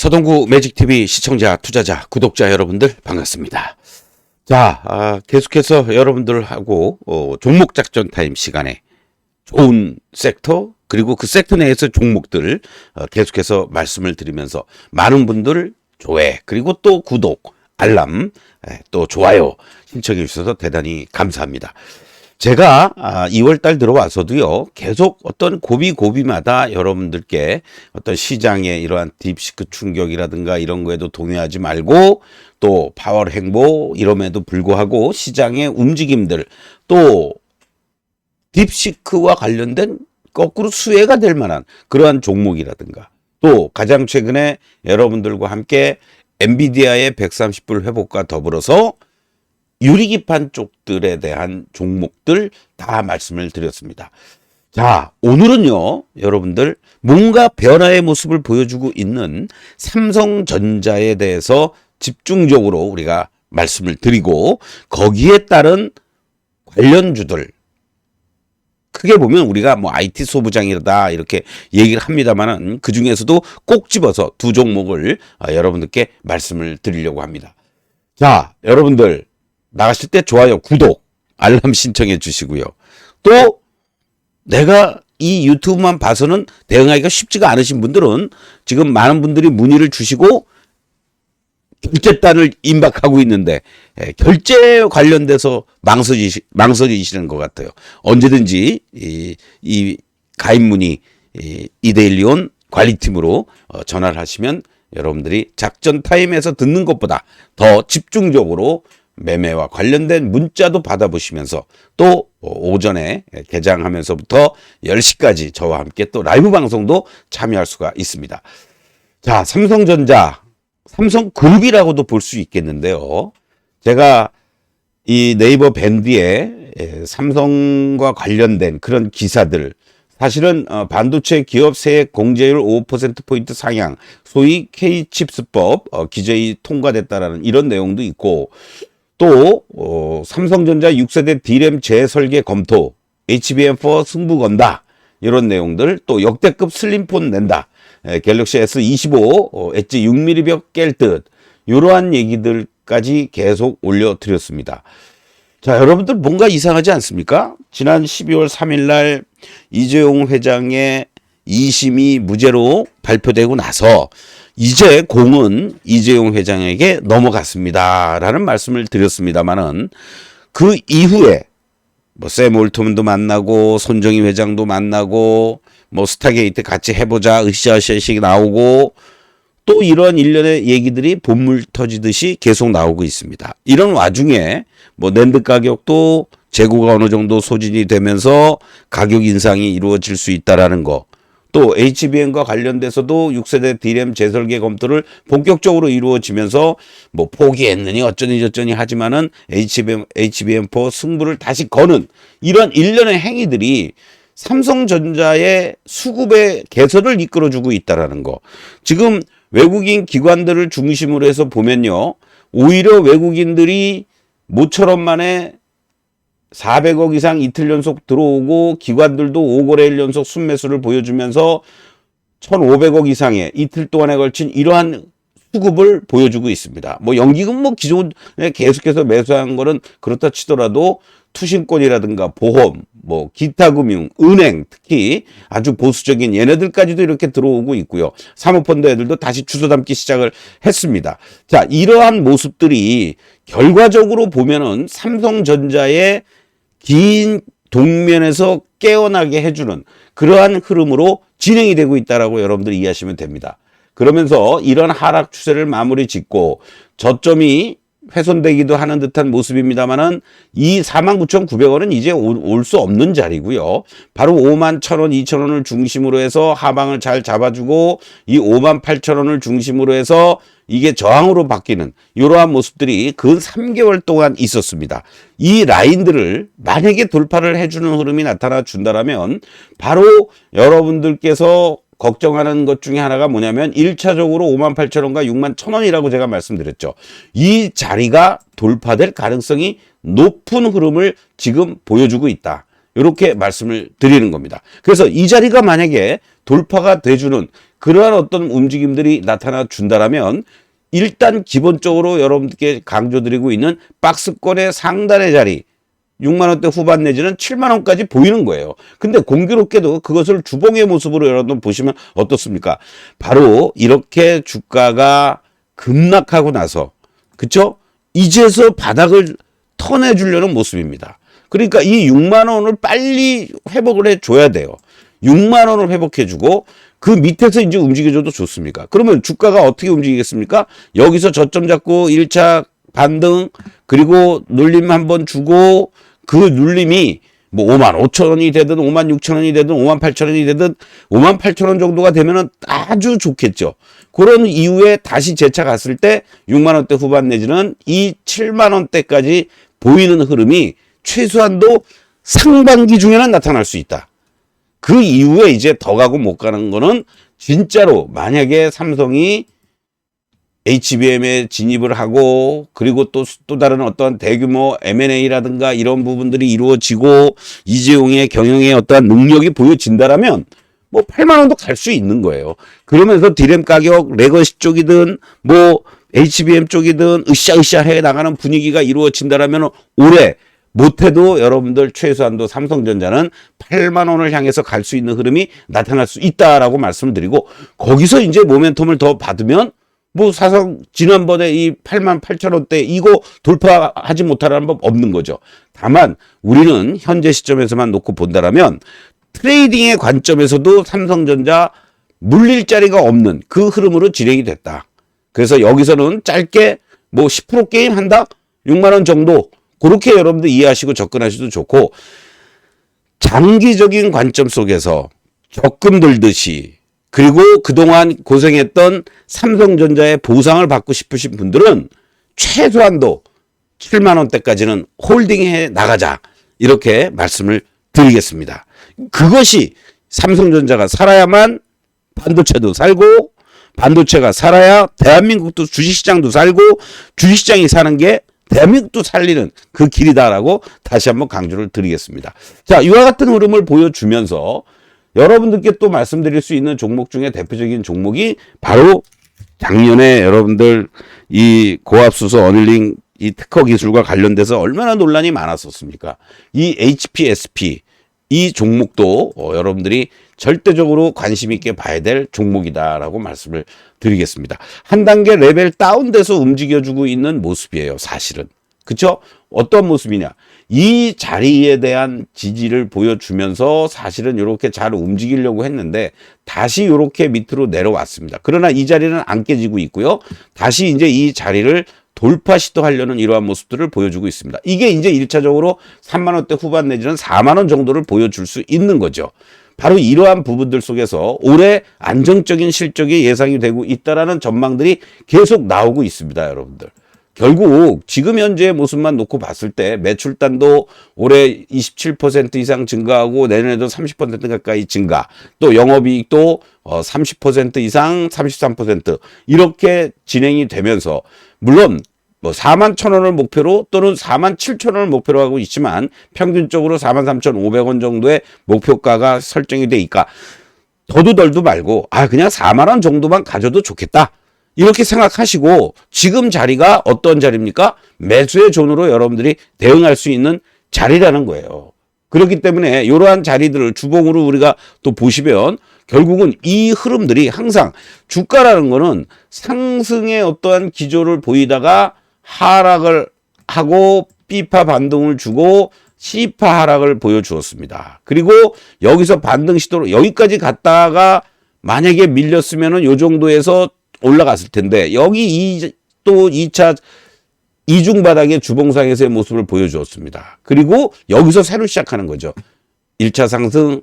서동구 매직TV 시청자, 투자자, 구독자 여러분들 반갑습니다. 자, 아, 계속해서 여러분들하고 어, 종목 작전 타임 시간에 좋은 섹터 그리고 그 섹터 내에서 종목들 어, 계속해서 말씀을 드리면서 많은 분들 조회 그리고 또 구독, 알람, 에, 또 좋아요 신청해 주셔서 대단히 감사합니다. 제가 아, 2월 달 들어와서도요, 계속 어떤 고비 고비마다 여러분들께 어떤 시장의 이러한 딥시크 충격이라든가 이런 거에도 동요하지 말고 또 파워 행보 이럼에도 불구하고 시장의 움직임들 또 딥시크와 관련된 거꾸로 수혜가 될 만한 그러한 종목이라든가 또 가장 최근에 여러분들과 함께 엔비디아의 130불 회복과 더불어서 유리기판 쪽들에 대한 종목들 다 말씀을 드렸습니다. 자, 오늘은요, 여러분들, 뭔가 변화의 모습을 보여주고 있는 삼성전자에 대해서 집중적으로 우리가 말씀을 드리고, 거기에 따른 관련주들, 크게 보면 우리가 뭐 IT 소부장이다 이렇게 얘기를 합니다만은 그 중에서도 꼭 집어서 두 종목을 아, 여러분들께 말씀을 드리려고 합니다. 자, 여러분들 나가실 때 좋아요, 구독, 알람 신청해 주시고요. 또 내가 이 유튜브만 봐서는 대응하기가 쉽지가 않으신 분들은 지금 많은 분들이 문의를 주시고 결제단을 임박하고 있는데 예, 결제 관련돼서 망설이시, 망설이시는 것 같아요. 언제든지 이, 이 가입 문의 이, 이데일리온 관리팀으로 어, 전화를 하시면 여러분들이 작전 타임에서 듣는 것보다 더 집중적으로 매매와 관련된 문자도 받아보시면서 또 오전에 개장하면서부터 10시까지 저와 함께 또 라이브 방송도 참여할 수가 있습니다. 자, 삼성전자, 삼성그룹이라고도 볼 수 있겠는데요. 제가 이 네이버 밴드에 삼성과 관련된 그런 기사들 사실은 어, 반도체 기업 세액 공제율 5%포인트 상향, 소위 K칩스법 어, 기재위 통과됐다라는 이런 내용도 있고 또 어, 삼성전자 6세대 D램 재설계 검토, HBM4 승부 건다 이런 내용들 또 역대급 슬림폰 낸다. 에, 갤럭시 S25 어, 엣지 6mm 벽 깰 듯 이러한 얘기들까지 계속 올려드렸습니다. 자, 여러분들 뭔가 이상하지 않습니까? 지난 12월 3일 날 이재용 회장의 2심이 무죄로 발표되고 나서 이제 공은 이재용 회장에게 넘어갔습니다. 라는 말씀을 드렸습니다만은 그 이후에 뭐샘 올트먼도 만나고 손정희 회장도 만나고 뭐 스타게이트 같이 해보자 으쌰으쌰씩 나오고 또 이런 일련의 얘기들이 본물 터지듯이 계속 나오고 있습니다. 이런 와중에 뭐 랜드 가격도 재고가 어느 정도 소진이 되면서 가격 인상이 이루어질 수 있다라는 거. 또 HBM과 관련돼서도 6세대 D램 재설계 검토를 본격적으로 이루어지면서 뭐 포기했느니 어쩌니 저쩌니 하지만은 HBM, HBM4 승부를 다시 거는 이런 일련의 행위들이 삼성전자의 수급의 개선을 이끌어주고 있다라는 거. 지금 외국인 기관들을 중심으로 해서 보면요. 오히려 외국인들이 모처럼 만에 400억 이상 이틀 연속 들어오고 기관들도 5거래일 연속 순매수를 보여주면서 1,500억 이상의 이틀 동안에 걸친 이러한 수급을 보여주고 있습니다. 뭐 연기금 뭐 기존에 계속해서 매수한 거는 그렇다 치더라도 투신권이라든가 보험, 뭐 기타 금융, 은행 특히 아주 보수적인 얘네들까지도 이렇게 들어오고 있고요. 사모펀드 애들도 다시 주소 담기 시작을 했습니다. 자, 이러한 모습들이 결과적으로 보면은 삼성전자의 긴 동면에서 깨어나게 해주는 그러한 흐름으로 진행이 되고 있다라고 여러분들 이해하시면 됩니다. 그러면서 이런 하락 추세를 마무리 짓고 저점이 훼손되기도 하는 듯한 모습입니다만은 이 49,900원은 이제 올 수 없는 자리고요. 바로 5만 1,000원, 2,000원을 중심으로 해서 하방을 잘 잡아주고 이 5만 8,000원을 중심으로 해서 이게 저항으로 바뀌는 이러한 모습들이 근 3개월 동안 있었습니다. 이 라인들을 만약에 돌파를 해주는 흐름이 나타나 준다라면 바로 여러분들께서 걱정하는 것 중에 하나가 뭐냐면 1차적으로 5만 8천 원과 6만 1천 원이라고 제가 말씀드렸죠. 이 자리가 돌파될 가능성이 높은 흐름을 지금 보여주고 있다. 이렇게 말씀을 드리는 겁니다. 그래서 이 자리가 만약에 돌파가 돼주는 그러한 어떤 움직임들이 나타나 준다라면 일단 기본적으로 여러분들께 강조드리고 있는 박스권의 상단의 자리 6만 원대 후반 내지는 7만 원까지 보이는 거예요. 근데 공교롭게도 그것을 주봉의 모습으로 여러분 보시면 어떻습니까? 바로 이렇게 주가가 급락하고 나서 그쵸? 이제서 바닥을 터내 주려는 모습입니다. 그러니까 이 6만 원을 빨리 회복을 해 줘야 돼요. 6만 원을 회복해 주고 그 밑에서 이제 움직여줘도 좋습니까? 그러면 주가가 어떻게 움직이겠습니까? 여기서 저점 잡고 1차 반등 그리고 눌림 한번 주고 그 눌림이 뭐 5만 5천 원이 되든 5만 6천 원이 되든 5만 8천 원이 되든 5만 8천 원 정도가 되면은 아주 좋겠죠. 그런 이후에 다시 재차 갔을 때 6만 원대 후반 내지는 이 7만 원대까지 보이는 흐름이 최소한도 상반기 중에는 나타날 수 있다. 그 이후에 이제 더 가고 못 가는 거는 진짜로 만약에 삼성이 HBM에 진입을 하고 그리고 또 또 다른 어떤 대규모 M&A라든가 이런 부분들이 이루어지고 이재용의 경영의 어떠한 능력이 보여진다라면 뭐 8만 원도 갈 수 있는 거예요. 그러면서 디램 가격 레거시 쪽이든 뭐 HBM 쪽이든 으쌰으쌰 해 나가는 분위기가 이루어진다라면 올해 못해도 여러분들 최소한도 삼성전자는 8만 원을 향해서 갈 수 있는 흐름이 나타날 수 있다라고 말씀을 드리고 거기서 이제 모멘텀을 더 받으면 뭐 사상 지난번에 이 8만 8천 원대 이거 돌파하지 못하라는 법 없는 거죠. 다만 우리는 현재 시점에서만 놓고 본다라면 트레이딩의 관점에서도 삼성전자 물릴 자리가 없는 그 흐름으로 진행이 됐다. 그래서 여기서는 짧게 뭐 10% 게임 한다? 6만 원 정도 그렇게 여러분들 이해하시고 접근하셔도 좋고 장기적인 관점 속에서 적금 들듯이 그리고 그동안 고생했던 삼성전자의 보상을 받고 싶으신 분들은 최소한도 7만 원대까지는 홀딩해 나가자. 이렇게 말씀을 드리겠습니다. 그것이 삼성전자가 살아야만 반도체도 살고 반도체가 살아야 대한민국도 주식시장도 살고 주식시장이 사는 게 대한민국도 살리는 그 길이다라고 다시 한번 강조를 드리겠습니다. 자, 이와 같은 흐름을 보여주면서 여러분들께 또 말씀드릴 수 있는 종목 중에 대표적인 종목이 바로 작년에 여러분들 이 고압수소 어닐링 이 특허 기술과 관련돼서 얼마나 논란이 많았었습니까? 이 HPSP 이 종목도 어, 여러분들이 절대적으로 관심 있게 봐야 될 종목이다라고 말씀을 드리겠습니다. 한 단계 레벨 다운돼서 움직여주고 있는 모습이에요, 사실은. 그쵸? 어떤 모습이냐? 이 자리에 대한 지지를 보여주면서 사실은 이렇게 잘 움직이려고 했는데 다시 이렇게 밑으로 내려왔습니다. 그러나 이 자리는 안 깨지고 있고요. 다시 이제 이 자리를 돌파 시도하려는 이러한 모습들을 보여주고 있습니다. 이게 이제 1차적으로 3만 원대 후반 내지는 4만 원 정도를 보여줄 수 있는 거죠. 바로 이러한 부분들 속에서 올해 안정적인 실적이 예상이 되고 있다라는 전망들이 계속 나오고 있습니다, 여러분들. 결국 지금 현재의 모습만 놓고 봤을 때 매출단도 올해 27% 이상 증가하고 내년에도 30% 가까이 증가. 또 영업이익도 어, 30% 이상 33% 이렇게 진행이 되면서 물론 뭐 4만 천 원을 목표로 또는 4만 7천 원을 목표로 하고 있지만 평균적으로 4만 3천 5백 원 정도의 목표가가 설정이 돼 있까 더도 덜도 말고 아 그냥 4만 원 정도만 가져도 좋겠다. 이렇게 생각하시고 지금 자리가 어떤 자리입니까? 매수의 존으로 여러분들이 대응할 수 있는 자리라는 거예요. 그렇기 때문에 이러한 자리들을 주봉으로 우리가 또 보시면 결국은 이 흐름들이 항상 주가라는 거는 상승의 어떠한 기조를 보이다가 하락을 하고 B파 반등을 주고 C파 하락을 보여주었습니다. 그리고 여기서 반등 시도로 여기까지 갔다가 만약에 밀렸으면은 요 정도에서 올라갔을 텐데 여기 이 또 2차 이중 바닥의 주봉상에서의 모습을 보여주었습니다. 그리고 여기서 새로 시작하는 거죠. 1차 상승,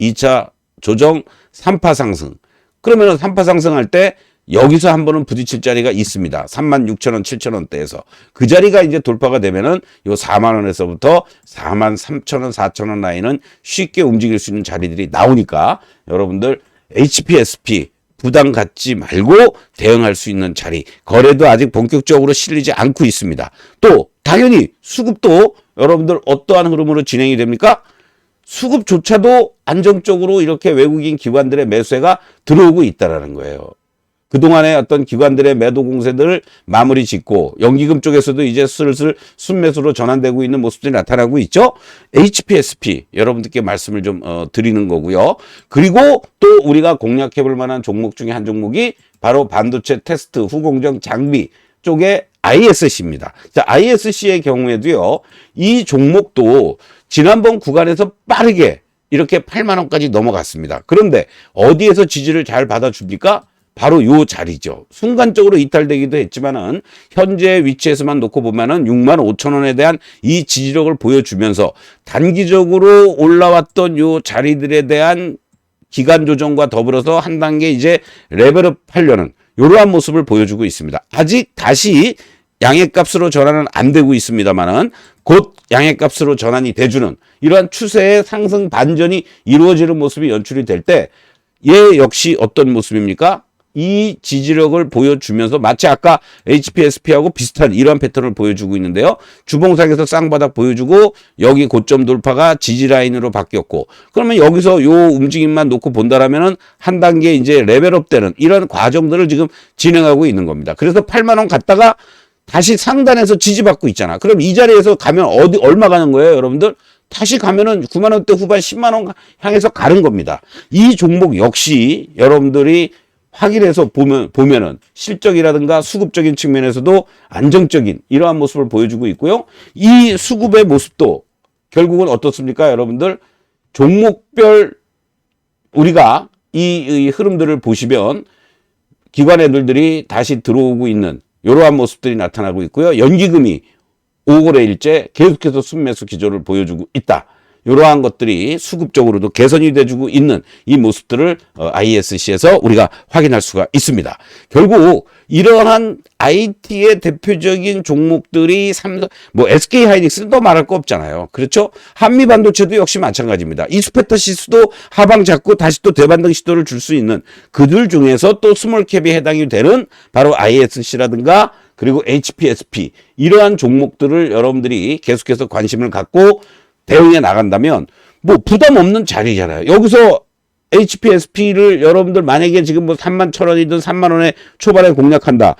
2차 조정, 3파 상승. 그러면 3파 상승할 때 여기서 한 번은 부딪힐 자리가 있습니다. 3만 6천 원, 7천 원대에서. 그 자리가 이제 돌파가 되면은 요 4만 원에서부터 4만 3천 원, 4천 원 라인은 쉽게 움직일 수 있는 자리들이 나오니까 여러분들 HPSP 부담 갖지 말고 대응할 수 있는 자리. 거래도 아직 본격적으로 실리지 않고 있습니다. 또 당연히 수급도 여러분들 어떠한 흐름으로 진행이 됩니까? 수급조차도 안정적으로 이렇게 외국인 기관들의 매수세가 들어오고 있다라는 거예요. 그동안의 어떤 기관들의 매도 공세들을 마무리 짓고 연기금 쪽에서도 이제 슬슬 순매수로 전환되고 있는 모습들이 나타나고 있죠. HPSP 여러분들께 말씀을 좀 어, 드리는 거고요. 그리고 또 우리가 공략해 볼 만한 종목 중에 한 종목이 바로 반도체 테스트 후공정 장비 쪽의 ISC입니다. 자, ISC의 경우에도요. 이 종목도 지난번 구간에서 빠르게 이렇게 8만 원까지 넘어갔습니다. 그런데 어디에서 지지를 잘 받아줍니까? 바로 요 자리죠. 순간적으로 이탈되기도 했지만은 현재 위치에서만 놓고 보면은 6만 5천 원에 대한 이 지지력을 보여주면서 단기적으로 올라왔던 요 자리들에 대한 기간 조정과 더불어서 한 단계 이제 레벨업 하려는 이러한 모습을 보여주고 있습니다. 아직 다시 양액값으로 전환은 안 되고 있습니다만은 곧 양액값으로 전환이 돼주는 이러한 추세의 상승 반전이 이루어지는 모습이 연출이 될 때 얘 역시 어떤 모습입니까? 이 지지력을 보여주면서 마치 아까 HPSP하고 비슷한 이러한 패턴을 보여주고 있는데요. 주봉상에서 쌍바닥 보여주고 여기 고점 돌파가 지지 라인으로 바뀌었고 그러면 여기서 요 움직임만 놓고 본다라면은 한 단계 이제 레벨업 되는 이런 과정들을 지금 진행하고 있는 겁니다. 그래서 8만 원 갔다가 다시 상단에서 지지받고 있잖아. 그럼 이 자리에서 가면 어디 얼마 가는 거예요, 여러분들? 다시 가면은 9만 원대 후반 10만 원 향해서 가는 겁니다. 이 종목 역시 여러분들이 확인해서 보면 보면은 실적이라든가 수급적인 측면에서도 안정적인 이러한 모습을 보여주고 있고요. 이 수급의 모습도 결국은 어떻습니까, 여러분들? 종목별 우리가 이, 이 흐름들을 보시면 기관 애들들이 다시 들어오고 있는 이러한 모습들이 나타나고 있고요. 연기금이 5거래일째 계속해서 순매수 기조를 보여주고 있다. 이러한 것들이 수급적으로도 개선이 돼주고 있는 이 모습들을 어, ISC에서 우리가 확인할 수가 있습니다. 결국 이러한 IT의 대표적인 종목들이 삼성, 뭐 SK 하이닉스는 또 말할 거 없잖아요. 그렇죠? 한미 반도체도 역시 마찬가지입니다. 이스페터 시스도 하방 잡고 다시 또 대반등 시도를 줄 수 있는 그들 중에서 또 스몰캡이 해당이 되는 바로 ISC라든가 그리고 HPSP 이러한 종목들을 여러분들이 계속해서 관심을 갖고 대응해 나간다면 뭐 부담 없는 자리잖아요. 여기서 HPSP를 여러분들 만약에 지금 뭐 3만 천 원이든 3만 원에 초반에 공략한다.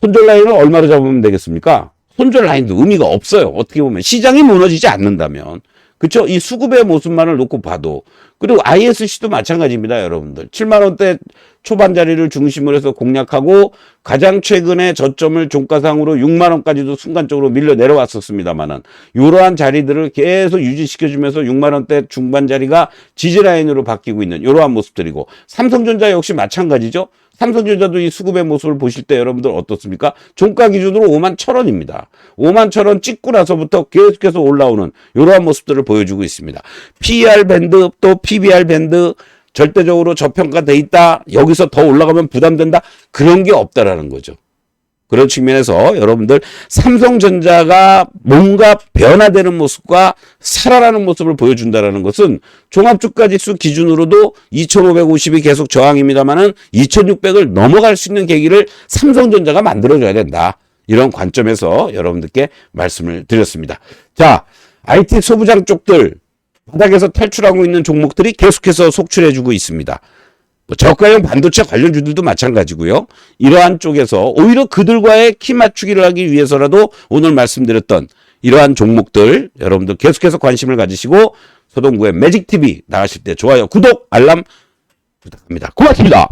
손절 라인을 얼마로 잡으면 되겠습니까? 손절 라인도 의미가 없어요. 어떻게 보면 시장이 무너지지 않는다면. 그렇죠? 이 수급의 모습만을 놓고 봐도 그리고 ISC도 마찬가지입니다, 여러분들. 7만 원대 초반 자리를 중심으로 해서 공략하고 가장 최근에 저점을 종가상으로 6만 원까지도 순간적으로 밀려 내려왔었습니다만은 이러한 자리들을 계속 유지시켜 주면서 6만 원대 중반 자리가 지지 라인으로 바뀌고 있는 이러한 모습들이고 삼성전자 역시 마찬가지죠. 삼성전자도 이 수급의 모습을 보실 때 여러분들 어떻습니까? 종가 기준으로 5만 천 원입니다. 5만 천원 찍고 나서부터 계속해서 올라오는 이러한 모습들을 보여주고 있습니다. PER 밴드 또 PBR 밴드 절대적으로 저평가돼 있다. 여기서 더 올라가면 부담된다. 그런 게 없다라는 거죠. 그런 측면에서 여러분들 삼성전자가 뭔가 변화되는 모습과 살아나는 모습을 보여준다라는 것은 종합주가지수 기준으로도 2550이 계속 저항입니다만은 2600을 넘어갈 수 있는 계기를 삼성전자가 만들어줘야 된다. 이런 관점에서 여러분들께 말씀을 드렸습니다. 자, IT 소부장 쪽들 바닥에서 탈출하고 있는 종목들이 계속해서 속출해주고 있습니다. 뭐 저가형 반도체 관련주들도 마찬가지고요. 이러한 쪽에서 오히려 그들과의 키 맞추기를 하기 위해서라도 오늘 말씀드렸던 이러한 종목들 여러분들 계속해서 관심을 가지시고 소동구의 매직TV 나가실 때 좋아요, 구독, 알람 부탁합니다. 고맙습니다.